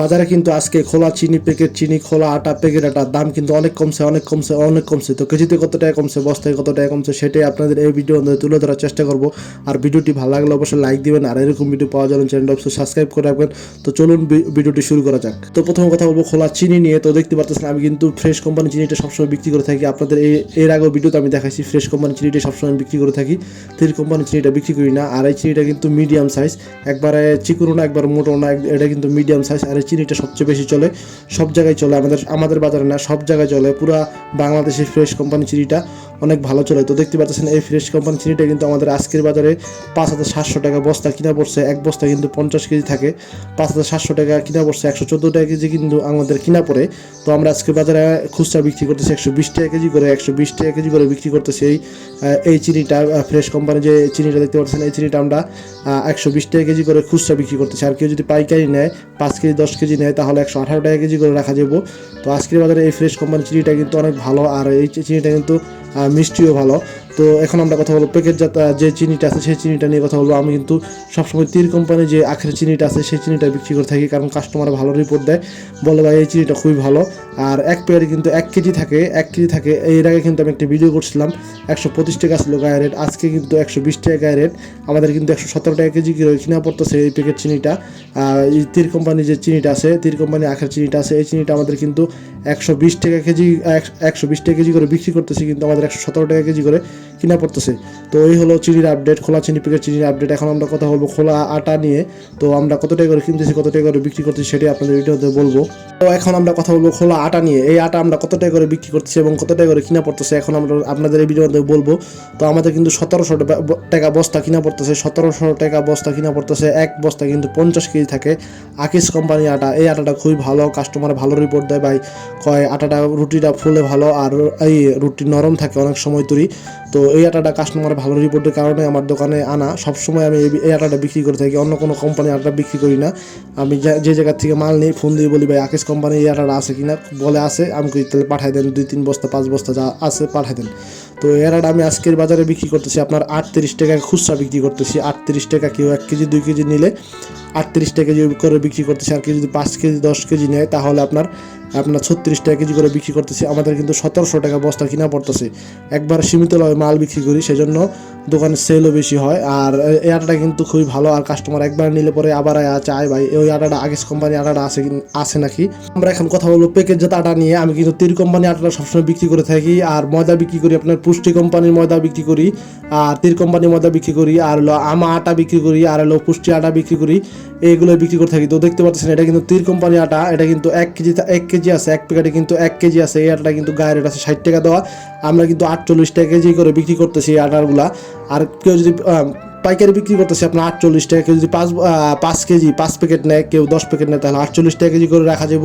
বাজারে কিন্তু আজকে খোলা চিনি প্যাকেট চিনি খোলা আটা প্যাকেট আটার দাম কিন্তু অনেক কমছে অনেক কমছে অনেক কমছে। তো কেজিতে কত টাকা কমছে, বস্তায় কত টাকা কমছে, সেটাই আপনাদের এই ভিডিও তুলে ধরার চেষ্টা করব। আর ভিডিওটি ভালো লাগলে অবশ্যই লাইক দিবেন, আর এরকম ভিডিও পাওয়া জন্য চ্যানেলটা অবশ্যই সাবস্ক্রাইব করে রাখবেন। তো চলুন ভিডিওটি শুরু করা যাক। তো প্রথম কথা বলব খোলা চিনি নিয়ে। তো দেখতে পাচ্ছেন, আমি কিন্তু ফ্রেশ কোম্পানি চিনিটা সবসময় বিক্রি করে থাকি। আপনাদের এই এর আগেও ভিডিওতে আমি দেখাইছি ফ্রেশ কোম্পানি চিনিটা সবসময় বিক্রি করে থাকি। তিল কোম্পানি চিনিটা বিক্রি করি না। আর এই চিনিটা কিন্তু মিডিয়াম সাইজ একবারে চিকুনো না, একবার মোটো না এটা কিন্তু মিডিয়াম সাইজ আর চিনিটা সবচেয়ে বেশি চলে, সব জায়গায় চলে, আমাদের আমাদের বাজারে না, সব জায়গায় চলে। পুরা বাংলাদেশের ফ্রেশ কোম্পানি চিনিটা অনেক ভালো চলে। তো দেখতে পাচ্ছেন এই ফ্রেশ কোম্পানি চিনিটা কিন্তু আমাদের আজকের বাজারে পাঁচ হাজার সাতশো টাকা বস্তা কিনা পড়ছে। এক বস্তা কিন্তু পঞ্চাশ কেজি থাকে। পাঁচ হাজার সাতশো টাকা কিনা পড়ছে। একশো চোদ্দ টাকা কেজি কিন্তু আমাদের কিনা পড়ে। তো আমরা আজকে বাজারে খুচরা বিক্রি করতেছি একশো বিশ টাকা কেজি করে, একশো বিশ টাকা কেজি করে বিক্রি করতেছি এই এই চিনিটা ফ্রেশ কোম্পানি যে চিনিটা দেখতে পাচ্ছেন, এই চিনিটা আমরা একশো বিশ টাকা কেজি করে খুচরা বিক্রি করতেছি। আর কেউ যদি পাইকারি নেয়, পাঁচ কেজি, দশ কেজি নেয়, তাহলে একশো আঠারো টাকা কেজি করে রাখা যাব। তো আজকের বাজারে এই ফ্রেশ কোম্পানির চিনিটা কিন্তু অনেক ভালো, আর এই চিনিটা কিন্তু মিষ্টিও ভালো। তো এখন আমরা কথা বলব প্যাকেটজাত যে চিনিটা আছে সেই চিনিটা নিয়ে কথা বলব। আমি কিন্তু সবসময় তীর কোম্পানি যে আখের চিনিটা আছে সেই চিনিটা বিক্রি করে থাকি, কারণ কাস্টমার ভালো রিপোর্ট দেয়। বলে, ভাই, এই চিনিটা খুবই ভালো। আর এক পেয়ারে কিন্তু এক কেজি থাকে, এক কেজি থাকে। এর আগে কিন্তু আমি একটা ভিডিও করছিলাম, একশো পঁচিশ টাকা ছিল গায়ে রেট আজকে কিন্তু একশো বিশ টাকা গায়ে রেট আমাদের কিন্তু একশো সতেরো টাকা কেজি কিনা পড়তেছে এই প্যাকেট চিনিটা। আর এই তীর কোম্পানি যে চিনিটা আছে তীর কোম্পানি আখের চিনিটা আছে, এই চিনিটা আমাদের কিন্তু একশো বিশ টাকা কেজি একশো বিশ টাকা কেজি করে বিক্রি করতেছি, কিন্তু আমাদের একশো সতেরো টাকা কেজি করে। কিনা পড়তেছে। তো এই হলো চিনির আপডেট খোলা চিনি প্যাকেট চিনির আপডেট এখন আমরা কথা বলব খোলা আটা নিয়ে। তো আমরা কত টাকা করে কিনতেছি, কত টাকা করে বিক্রি করতেছি সেটাই আপনাদের ভিডিওতে বলব। তো এখন আমরা কথা বলব খোলা আটা নিয়ে। এই আটা আমরা কত টাকা করে বিক্রি করতেছি এবং কত টাকা করে কিনা পড়তেছে এখন আমরা আপনাদের এই ভিডিওতে বলব। তো আমাদের কিন্তু সতেরোশো টাকা বস্তা কিনা পড়তেছে, সতেরোশো টাকা বস্তা কিনা পড়তেছে, এক বস্তা কিন্তু পঞ্চাশ কেজি থাকে। আকিস কোম্পানি আটা, এই আটাটা খুবই ভালো কাস্টমার ভালো রিপোর্ট দেয় ভাই। কয় আটাটা রুটিটা ফুলে ভালো আর এই রুটি নরম থাকে অনেক সময় তৈরি। তো এই আটাটা কাস্টমার ভালো রিপোর্টের কারণে আমার দোকানে আনা। সবসময় আমি এই- আটাটা বিক্রি করে থাকি, অন্য কোনো কোম্পানি আটা বিক্রি করি না। আমি যে জায়গার থেকে মাল নিই ফোন দিয়ে বলি, ভাই আকেশ কোম্পানি এই আটাটা আছে কিনা? বলে, আছে। আমি তাহলে পাঠাই দেন, দুই তিন বস্তা, পাঁচ বস্তা যা আছে পাঠাই দেন। তো এই আটাটা আমি আজকের বাজারে বিক্রি করতেছি, আপনার আটত্রিশ টাকা খুচরা বিক্রি করতেছি। আটত্রিশ টাকা কেউ এক কেজি, দুই কেজি নিলে আটত্রিশ টাকা কেজি করে বিক্রি করতেছি। আর কেউ যদি পাঁচ কেজি, দশ কেজি নেয়, তাহলে আপনার আপনার ছত্রিশ টাকা কেজি করে বিক্রি করতেছি, আমাদের কিন্তু সতেরোশো টাকা বস্তা কিনা পড়তেছে। একবার সীমিত লাভে মাল বিক্রি করি, সেজন্য দোকানের সেলও বেশি হয়, আর এই আটাটা কিন্তু খুবই ভালো, আর কাস্টমার একবার নিলে পরে আবার চায় ভাই, ওই আটাটা আগেস কোম্পানি আটাটা আছে আছে নাকি? আমরা এখন কথা বলব প্যাকেট জাত আটা নিয়ে, আমি কিন্তু তির কোম্পানি আটাটা সবসময় বিক্রি করে থাকি, আর ময়দা বিক্রি করি, আপনার পুষ্টি কোম্পানির ময়দা বিক্রি করি, আর তীর কোম্পানির ময়দা বিক্রি করি, আর হলো আমা আটা বিক্রি করি, আর হলো পুষ্টি আটা বিক্রি করি এইগুলো বিক্রি করে থাকি। তো দেখতে পাচ্ছেন, এটা কিন্তু তীর কোম্পানি আটা, এটা কিন্তু এক কেজি এক কেজি আছে, এক প্যাকেটে কিন্তু এক কেজি আছে, এই আটাটা কিন্তু গায়ের রেট আছে ষাট টাকা দেওয়া। আমরা কিন্তু আটচল্লিশ টাকা কেজি করে বিক্রি করতেছি এই আটারগুলা আর কেউ যদি পাইকারি বিক্রি করতেছে আপনার আটচল্লিশ টাকা, কেউ যদি পাঁচ পাঁচ কেজি, পাঁচ প্যাকেট নেয়, কেউ দশ প্যাকেট নেয়, তাহলে আটচল্লিশ টাকা কেজি করে রাখা যাব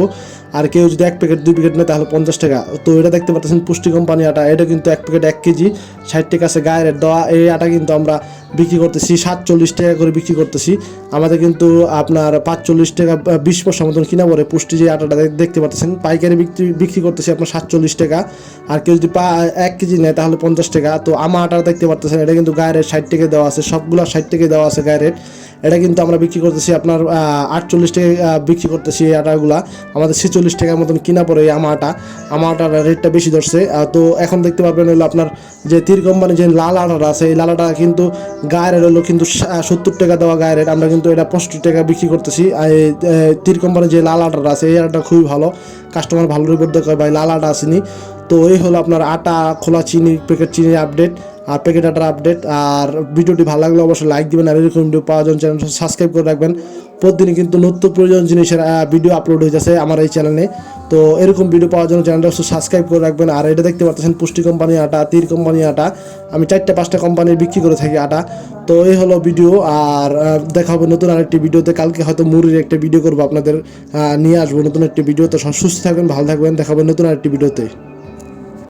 আর কেউ যদি এক প্যাকেট, দুই প্যাকেট নেয়, তাহলে পঞ্চাশ টাকা। তো এটা দেখতে পাচ্ছেন পুষ্টি কোম্পানি আটা, এটা কিন্তু এক প্যাকেট এক কেজি, ষাট টাকা আছে গায়ের দেওয়া। এই আটা কিন্তু আমরা বিক্রি করতেছি, সাতচল্লিশ টাকা করে বিক্রি করতেছি। আমাদের কিন্তু আপনার পাঁচচল্লিশ টাকা বিশ পয়সা মতন কিনা পরে পুষ্টি যে আটাটা দেখতে পাচ্ছেন পাইকারি বিক্রি বিক্রি করতেছি আপনার সাতচল্লিশ টাকা। আর কেউ যদি পা, এক কেজি নেয় তাহলে পঞ্চাশ টাকা। তো আমার আটা দেখতে পারতেছেন, এটা কিন্তু গায়ের ষাট টাকা দেওয়া আছে, সবগুলো ষাট টাকা দেওয়া আছে গায়ের এটা কিন্তু আমরা বিক্রি করতেছি আপনার আটচল্লিশ টাকা বিক্রি করতেছি এই আটাগুলা। আমাদের ছেচল্লিশ টাকার মতন কিনা পড়ে এই আমা আটা আমা আটার রেটটা বেশি ধরছে। তো এখন দেখতে পারবেন হলো আপনার যে তীর কোম্পানি যে লাল আটাটা আছে, এই লাল আটা কিন্তু গায়ের রেট হলো কিন্তু সত্তর টাকা দেওয়া গায়ের রেট আমরা কিন্তু এটা পঁয়ষট্টি টাকা বিক্রি করতেছি। তীর কোম্পানি যে লাল আটাটা আছে, এই আটাটা খুবই ভালো। কাস্টমার ভালো রিপোর্ট দেয় ভাই, লাল আটা আসেনি। তো এই হলো আপনার আটা, খোলা চিনি প্যাকেট চিনি আপডেট আর প্যাকেট আটার আপডেট আর ভিডিওটি ভালো লাগলে অবশ্যই লাইক দিবেন আর এরকম ভিডিও পাওয়ার জন্য চ্যানেল সাবস্ক্রাইব করে রাখবেন। প্রতিদিন কিন্তু নিত্য প্রয়োজন জিনিসের ভিডিও আপলোড হয়ে যাচ্ছে আমার এই চ্যানেলে তো এরকম ভিডিও পাওয়ার জন্য চ্যানেলটা অবশ্যই সাবস্ক্রাইব করে রাখবেন। আর এটা দেখতে পাচ্ছেন পুষ্টি কোম্পানি আটা, তীর কোম্পানি আটা। আমি চারটে পাঁচটা কোম্পানির বিক্রি করে থাকি আটা। তো এই হলো ভিডিও আর দেখা হবে নতুন আরেকটি ভিডিওতে কালকে হয়তো মুড়ির একটা ভিডিও করব আপনাদের নিয়ে আসব নতুন একটি ভিডিও তো সুস্থ থাকবেন, ভালো থাকবেন। দেখা হবে নতুন আরেকটি ভিডিওতে